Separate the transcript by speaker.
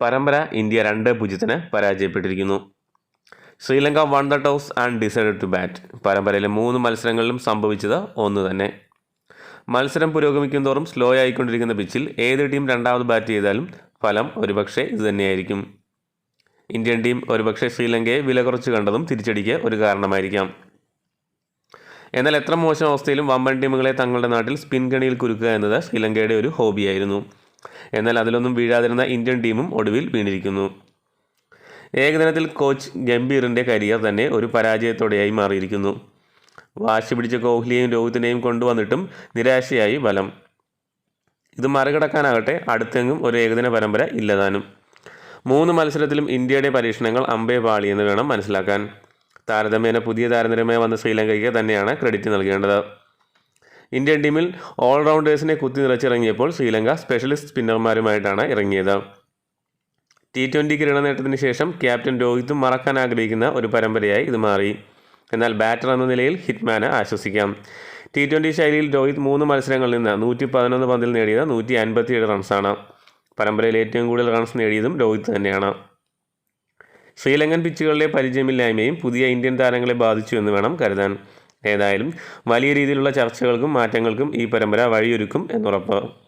Speaker 1: പരമ്പര ഇന്ത്യ രണ്ട് പൂജ്യത്തിന് പരാജയപ്പെട്ടിരിക്കുന്നു. Sri Lanka won the toss and decided to bat. പരമ്പരയിലെ മൂന്ന് മത്സരങ്ങളിലും സംഭവിച്ചത് ഒന്ന് തന്നെ. മത്സരം പുരോഗമിക്കുന്തോറും സ്ലോ ആയിക്കൊണ്ടിരിക്കുന്ന പിച്ചിൽ ഏത് ടീം രണ്ടാമത് ബാറ്റ് ചെയ്താലും ഫലം ഒരുപക്ഷെ ഇതുതന്നെയായിരിക്കും ഇന്ത്യൻ ടീം ഒരുപക്ഷെ ശ്രീലങ്കയെ വില കുറച്ച് കണ്ടതും തിരിച്ചടിക്ക് ഒരു കാരണമായിരിക്കാം. എന്നാൽ എത്ര മോശം അവസ്ഥയിലും വമ്പൻ ടീമുകളെ തങ്ങളുടെ നാട്ടിൽ സ്പിൻ കണിയിൽ കുരുക്കുക എന്നത് ശ്രീലങ്കയുടെ ഒരു ഹോബിയായിരുന്നു എന്നാൽ അതിലൊന്നും വീഴാതിരുന്ന ഇന്ത്യൻ ടീമും ഒടുവിൽ വീണിരിക്കുന്നു. ഏകദിനത്തിൽ കോച്ച് ഗംഭീറിന്റെ കരിയർ തന്നെ ഒരു പരാജയത്തോടെയായി മാറിയിരിക്കുന്നു. വാശി പിടിച്ച കോഹ്ലിയെയും രോഹിത്തിനെയും കൊണ്ടുവന്നിട്ടും നിരാശയായി ബലം. ഇത് മറികടക്കാനാകട്ടെ അടുത്തെങ്കും ഒരു ഏകദിന പരമ്പര ഇല്ലതാനും. മൂന്ന് മത്സരത്തിലും ഇന്ത്യയുടെ പരീക്ഷണങ്ങൾ അമ്പേ പാളിയെന്ന് വേണം മനസ്സിലാക്കാൻ. താരതമ്യേന പുതിയ താരനിരമേ വന്ന ശ്രീലങ്കയ്ക്ക് തന്നെയാണ് ക്രെഡിറ്റ് നൽകേണ്ടത്. ഇന്ത്യൻ ടീമിൽ ഓൾറൗണ്ടേഴ്സിനെ കുത്തി നിറച്ചിറങ്ങിയപ്പോൾ ശ്രീലങ്ക സ്പെഷ്യലിസ്റ്റ് സ്പിന്നർമാരുമായിട്ടാണ് ഇറങ്ങിയത്. ടി ട്വന്റി കിരീട നേട്ടത്തിന് ശേഷം ക്യാപ്റ്റൻ രോഹിത്തും മറക്കാൻ ആഗ്രഹിക്കുന്ന ഒരു പരമ്പരയായി ഇത് മാറി. എന്നാൽ ബാറ്റർ എന്ന നിലയിൽ ഹിറ്റ്മാന് ആശ്വസിക്കാം. ടി ട്വന്റി ശൈലിയിൽ രോഹിത് മൂന്ന് മത്സരങ്ങളിൽ നിന്ന് നൂറ്റി പതിനൊന്ന് പന്തിൽ നേടിയത് നൂറ്റി അൻപത്തിയേഴ് റൺസാണ്. പരമ്പരയിൽ ഏറ്റവും കൂടുതൽ റൺസ് നേടിയതും രോഹിത് തന്നെയാണ്. ശ്രീലങ്കൻ പിച്ചുകളിലെ പരിചയമില്ലായ്മയും പുതിയ ഇന്ത്യൻ താരങ്ങളെ ബാധിച്ചു എന്ന് വേണം കരുതാൻ. ഏതായാലും വലിയ രീതിയിലുള്ള ചർച്ചകൾക്കും മാറ്റങ്ങൾക്കും ഈ പരമ്പര വഴിയൊരുക്കും എന്നുറപ്പ്